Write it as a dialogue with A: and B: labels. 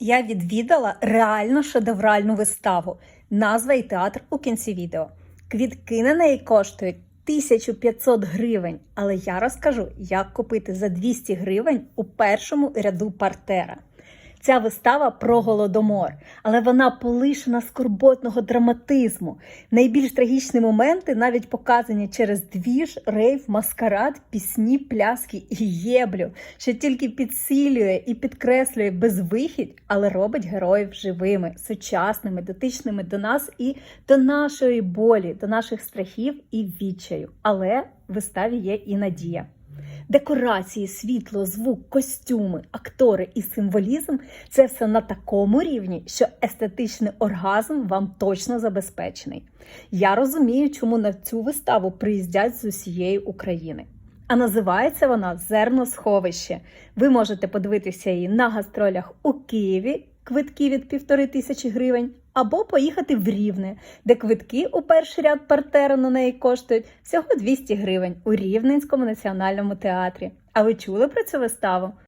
A: Я відвідала реально шедевральну виставу. Назва і театр у кінці відео. Квітки на неї коштують 1500 гривень, але я розкажу, як купити за 200 гривень у першому ряду партера. Ця вистава про голодомор, але вона полишена скорботного драматизму. Найбільш трагічні моменти навіть показані через двіж, рейв, маскарад, пісні, пляски і єблю, що тільки підсилює і підкреслює безвихідь, але робить героїв живими, сучасними, дотичними до нас і до нашої болі, до наших страхів і відчаю. Але в виставі є і надія. Декорації, світло, звук, костюми, актори і символізм це все на такому рівні, що естетичний оргазм вам точно забезпечений. Я розумію, чому на цю виставу приїздять з усієї України. А називається вона Зерносховище. Ви можете подивитися її на гастролях у Києві, квитки від півтори тисячі гривень, або поїхати в Рівне, де квитки у перший ряд партера на неї коштують всього 200 гривень у Рівненському національному театрі. А ви чули про цю виставу?